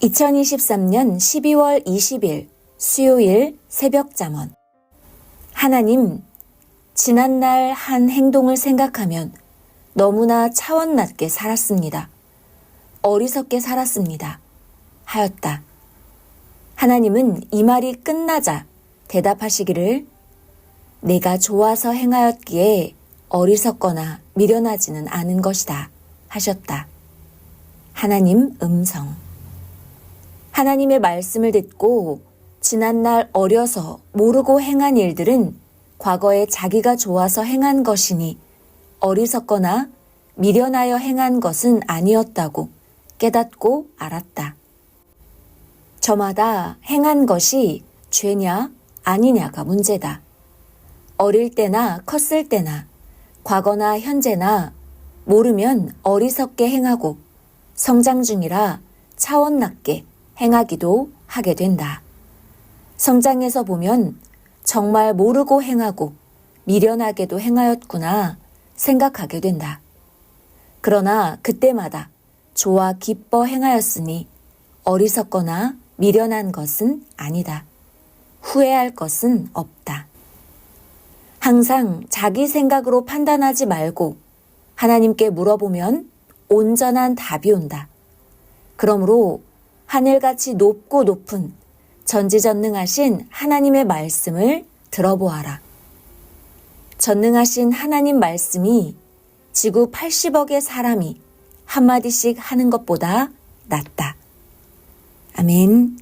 2023년 12월 20일 수요일 새벽 잠언 하나님, 지난날 한 행동을 생각하면 너무나 차원 낮게 살았습니다. 어리석게 살았습니다. 하였다. 하나님은 이 말이 끝나자 대답하시기를 내가 좋아서 행하였기에 어리석거나 미련하지는 않은 것이다. 하셨다. 하나님 음성. 하나님의 말씀을 듣고 지난날 어려서 모르고 행한 일들은 과거에 자기가 좋아서 행한 것이니 어리석거나 미련하여 행한 것은 아니었다고 깨닫고 알았다. 저마다 행한 것이 죄냐 아니냐가 문제다. 어릴 때나 컸을 때나 과거나 현재나 모르면 어리석게 행하고 성장 중이라 차원 낮게 행하기도 하게 된다. 성장해서 보면 정말 모르고 행하고 미련하게도 행하였구나 생각하게 된다. 그러나 그때마다 좋아 기뻐 행하였으니 어리석거나 미련한 것은 아니다. 후회할 것은 없다. 항상 자기 생각으로 판단하지 말고 하나님께 물어보면 온전한 답이 온다. 그러므로 하늘같이 높고 높은 전지전능하신 하나님의 말씀을 들어보아라. 전능하신 하나님 말씀이 지구 80억의 사람이 한마디씩 하는 것보다 낫다. 아멘.